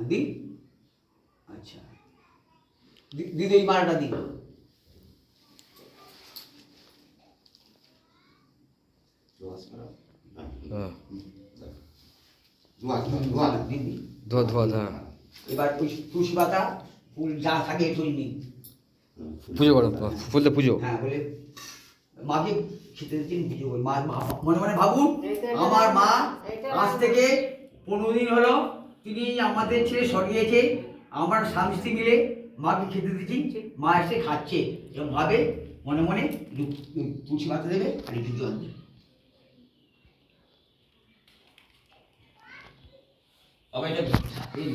হ্যাঁ দিন আচ্ছা। দি- দিদি এই মালাটা দিন হ্যাঁ। হ্যাঁ এবার ওই তুলসী পাতা ফুল যা থাকে নিন পুজো করো ফুলতে পুজো। হ্যাঁ বলে মাকে খেতে দিন পুজো করি। মা মা- মনে মনে ভাবুন আমার মা আজ থেকে পনেরো দিন হলো তিনি আমাদের ছেলে সরিয়েছে আমার স্বামী স্ত্রী মিলে মাকে খেতে দিচ্ছি মা এসে খাচ্ছে এবং ভাবে মনে মনে তুলসী পাতা দেবে আর একটু জল দেবে এই।